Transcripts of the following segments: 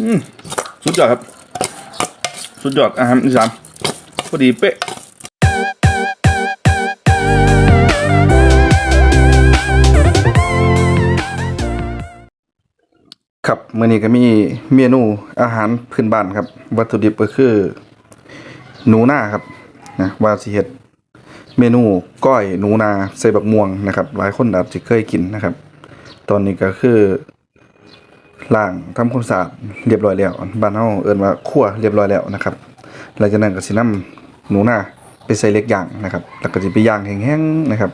อืมสุดยอดครับ สุดยอดอาหารอีสานพอดีเป๊ะครับมื้อนี้ก็มีเมนูอาหารพื้นบ้านครับ วัตถุดิบก็คือ หนูนาครับนะว่าสิเฮ็ดเมนูก้อยหนูนาใส่บักม่วงนะครับ หลายคนอาจจะเคยกินนะครับ ตอนนี้ก็คือ ล้างทำความสะอาดเรียบร้อยแล้วบ้านเฮาเอิ้นว่าคั่วเรียบร้อยแล้วนะครับหลังจากนั้นก็สินำหนูนาไปใส่เล็กย่างนะครับ แล้วก็สิไปย่างแห้งๆนะครับ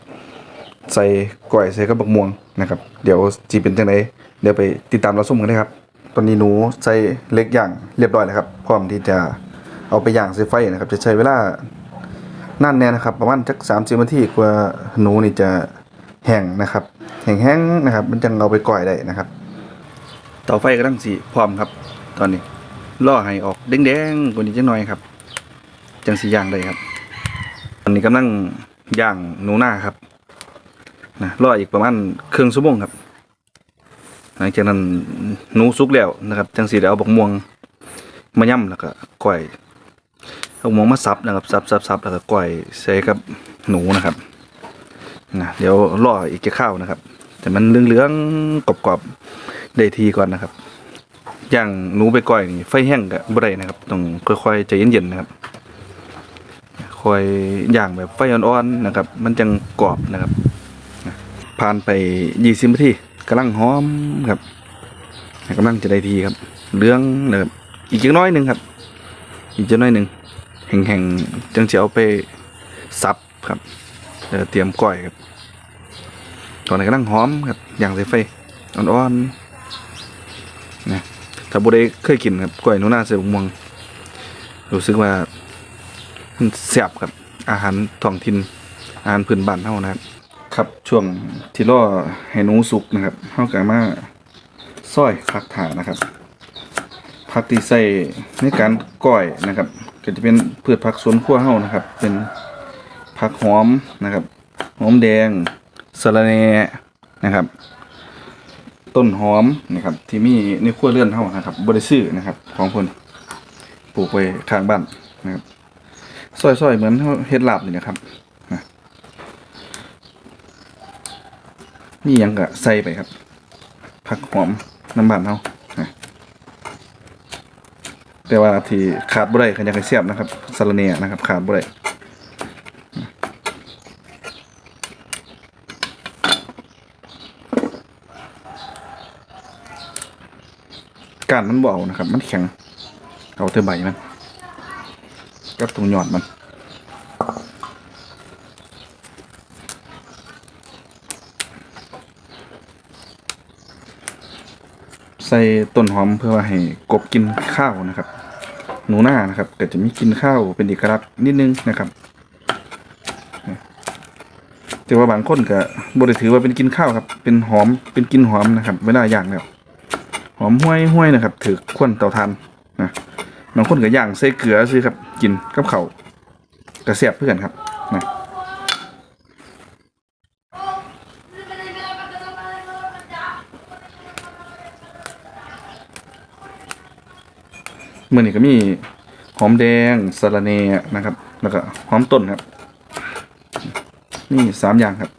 ใส่ก้อยใส่กับบักม่วงนะครับ เดี๋ยวจีเป็นจังไดเดี๋ยวไปติดตามเราส้มกันเลยครับ ตอนนี้หนูใส่เล็กย่างเรียบร้อยแล้วครับ พร้อมที่จะเอาไปย่างใส่ไฟนะครับ จะใช้เวลานานแน่นะครับ ประมาณจักสามสิบนาทีกว่าหนูนี่จะแห้งนะครับ แห้งๆนะครับ มันจังเอาไปก่อยได้นะครับ ตาไฟกำลังสีพร้อมครับ ตอนนี้ล่อให้ออกแดงๆกว่านี้จังหน่อยครับ จังสีย่างได้ครับ ตอนนี้กำลังย่างหนูหน้าครับนะรออีกประมาณครึ่งชั่วโมงครับ หลังจากนั้นหนูสุกแล้วนะครับ จังสีได้เอาบักม่วงมาย่ำแล้วก็ก้อยเอาบักม่วงมาสับนะครับสับสับสับแล้วก็ก้อยใส่กับหนูนะครับนะเดี๋ยวรออีกจะข้าวนะครับ แต่มันเหลืองๆกรอบๆ ได้ทีก่อนนะครับอย่างหนูไปก้อยนี่ไฟแห้งกับบ่ได้นะครับต้องค่อยๆใจเย็นๆนะครับคอยอย่างแบบไฟอ่อนๆนะครับ มันจังกรอบนะครับผ่านไปยี่สิบนาทีกำลังหอมครับกำลังจะได้ทีครับเหลื้องนะครับอีกจักน้อยหนึ่งครับ อีกจักน้อยหนึ่งแห่งๆจังจะเอาไปซับครับเดี๋ยวเตรียมก้อยครับตอนนี้กำลังหอมครับอย่างใส่ไฟอ่อนๆ นะถ้าบุได้เคยกินครับก้อยหนูนาใส่บุกม่วง รู้สึกว่ามันแซ่บครับ อาหารท้องถิ่นอาหารพื้นบ้านเท่านะครับ ครับช่วงที่รอให้หนูสุกนะครับเฮาก็มาซอยผักถานะครับผักที่ใส่ในการก้อยนะครับ ก็จะเป็นพืชผักสวนครัวเฮานะครับ เป็นผักหอมนะครับหอมแดงสะระแหน่นะครับ ต้นหอมนะครับ ที่มีในครัวเรือนเฮานะครับบ่ได้ซื้อนะครับ ของเพิ่นปลูกไว้ข้างบ้านนะครับซอยๆเหมือนเฮาเฮ็ดลาบนี่นะครับนี่ยังกะใส่ไปครับผักหอมน้ำบานเฮาแต่ว่าที่ขาดบ่ได้คันอยากให้เสียบนะครับสะรเนียนะครับ ขาดบ่ได้ การมันเอานะครับ มันแข็งเอาแต่ใบมันกับตรงหยอดมันใส่ต้นหอมเพื่อว่าให้กบกินข้าวนะครับ หนูหน้านะครับก็จะมีกินข้าวเป็นเอกลักษณ์นิดนึงนะครับ แต่ว่าบางคนก็บริถือว่าเป็นกินข้าวครับ เป็นหอมเป็นกินหอมนะครับเวลาอย่างแล้ว หอมห้วยห้วยนะครับถือควนเตาทานนะบางคนก็ย่างใส่เกลือซื้อครับ กินกับเขากระเสียบเพื่อนครับนะมื่อนี้ก็มีหอมแดงสะระเนนะครับ แล้วก็หอมต้นครับ นี่สามอย่างครับ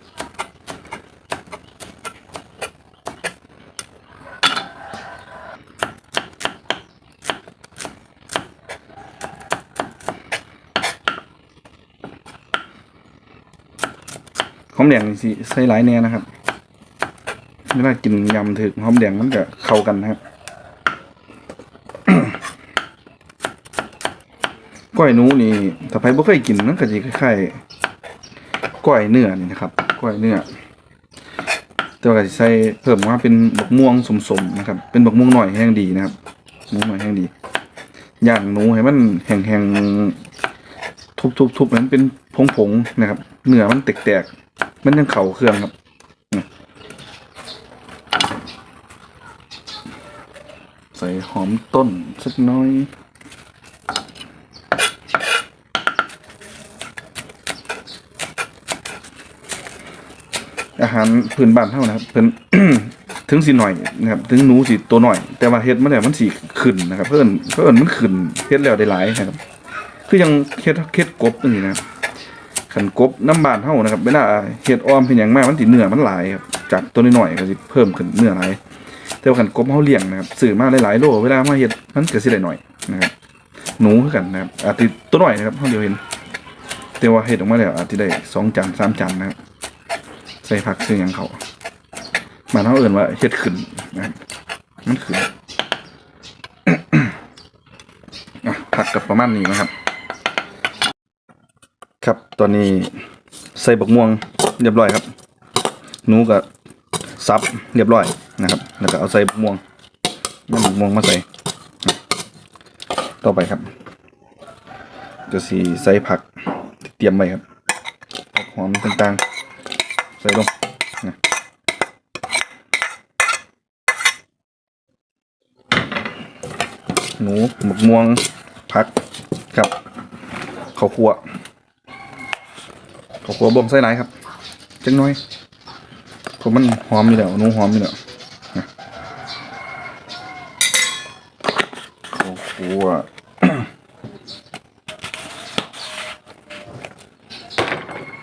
อมแดงนี่สิใส่หลายแน่นะครับเวลากินยำถึกหอมแดงมันก็เข้ากันนะครับก้อยหนูนี่ถ้าใครบ่เคยกินมันก็สิคล้ายๆก้อยเนื้อนี่นะครับก้อยเนื้อแต่ว่าก็สิใส่เพิ่มว่าเป็นบักม่วงสมๆนะครับ เป็นบักม่วงหน่อยแห้งดีนะครับม่วงหน่อยแห้งดีย่างหนูให้มันแห้งๆทุบๆๆให้นเป็นผงๆนะครับเนื้อมันแตกๆ มันยังเข้าเครื่องครับใส่หอมต้นสักน้อยอาหารพื้นบ้านเท่านะครับเพิ่นถึงสิหน่อยนะครับถึงหนูสิตัวหน่อย แต่ว่าเฮ็ดมาแล้วมันสิขึ้นนะครับ เพิ่นเพิ่นมันขึ้นเฮ็ดแล้วได้หลายนะครับ คือยังเฮ็ดเฮ็ดกบนี่นะครับ ขันกบน้ำบานเฮานะครับเวลาเฮ็ดออมเป็นหยังมากมันสิเนื้อมันหลายครับจากตัวน้อยๆก็สิเพิ่มขึ้นเนื้อหลายแต่ว่าขันกบเฮาเลี้ยงนะครับซื้อมาหลายๆโลเวลามาเฮ็ดมันก็สิได้หน่อยนะครับหนูคือกันนะครับอาจสิตัวหน้อยนะครับเฮาเดียวเห็นแต่ว่าเฮ็ดออกมาแล้วอาจสิได้สองจานสามจานนะครับใส่ผักซื้อหยังเขาบานเฮาเอิ้นว่าเฮ็ดขึ้นนะครับมันขึ้นอะผักกับประมาณนี้นะครับ ครับ ตอนนี้ใส่บักม่วงเรียบร้อยครับ หนูก็ซับเรียบร้อยนะครับ แล้วก็เอาใส่บักม่วงนำบักม่วงมาใส่ ต่อไปครับก็สีใส่ผักเตรียมไว้ครับผักหอมต่างๆ ใส่ลงนะหนูบักม่วงผักครับข้าวคั่ว ขอบคุณบ่มไส้ไหนครับจังน้อยผมมันหอมอยู่แล้วหนูหอมอยู่แล้วนะข้าวคั่ว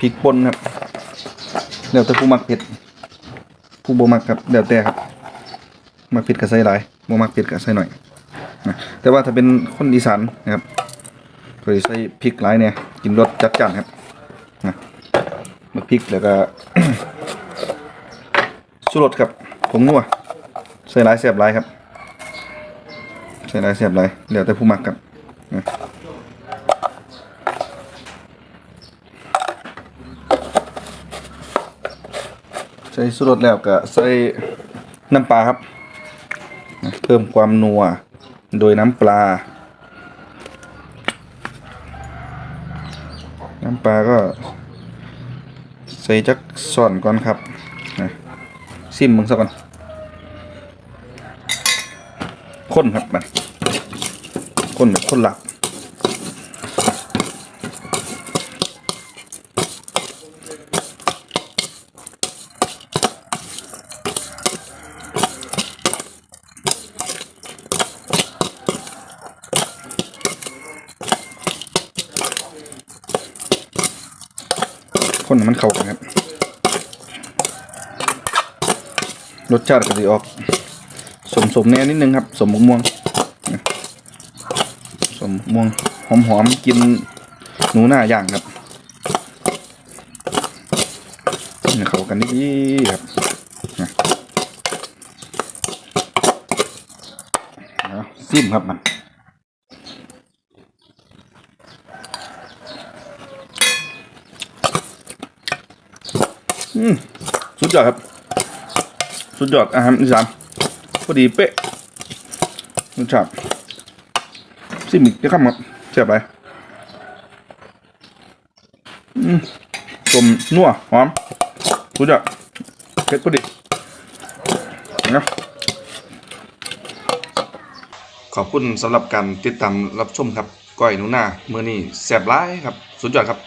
พริกป่นครับเดี๋ยวแต่ผู้มักเผ็ดผู้บ่มักครับเดี๋ยวแต่ครับมักเผ็ดก็ใส่หลายบ่มักเผ็ดก็ใส่หน่อยนะแต่ว่าถ้าเป็นคนอีสานนะครับก็ใส่พริกหลายเนี่ยกินรสจัดจ้านครับ มาพริกแล้วก็ชูรสครับผงนัวใส่หลายเสียบหลายครับใส่หลายเสียบหลายเดี๋ยวแต่ผู้มักครับใส่ชูรสแล้วก็ใส่น้ำปลาครับ เพิ่มความนัวโดยน้ำปลา น้ำปลาก็ ส่จักส่อนก่อนครับนะซิมมึงซะก่อนข้นครับมันข้นแบบข้นหลัก ข้นมันเข้ากันครับรสชาติก็จะออก สมสมแน่นิดนึงครับ สมมะม่วงสมม่วงหอมหอมๆกินหนูหน้าย่างครับเข้ากันดีๆครับนะเอาซิมครับมัน อืมสุ ดยอดครับ สุดยอดอาหารอีสานพอดีเป๊ะรสชาติซิมิกจะข้ามครับแซ่บไปอืมกลมนัวหอมสุดยอดเผ็ดพอดีนะขอบคุณสำหรับการติดตามรับชมครับ ก้อยหนูนาเมื่อนี้แซ่บร้ายครับ สุดยอดครับ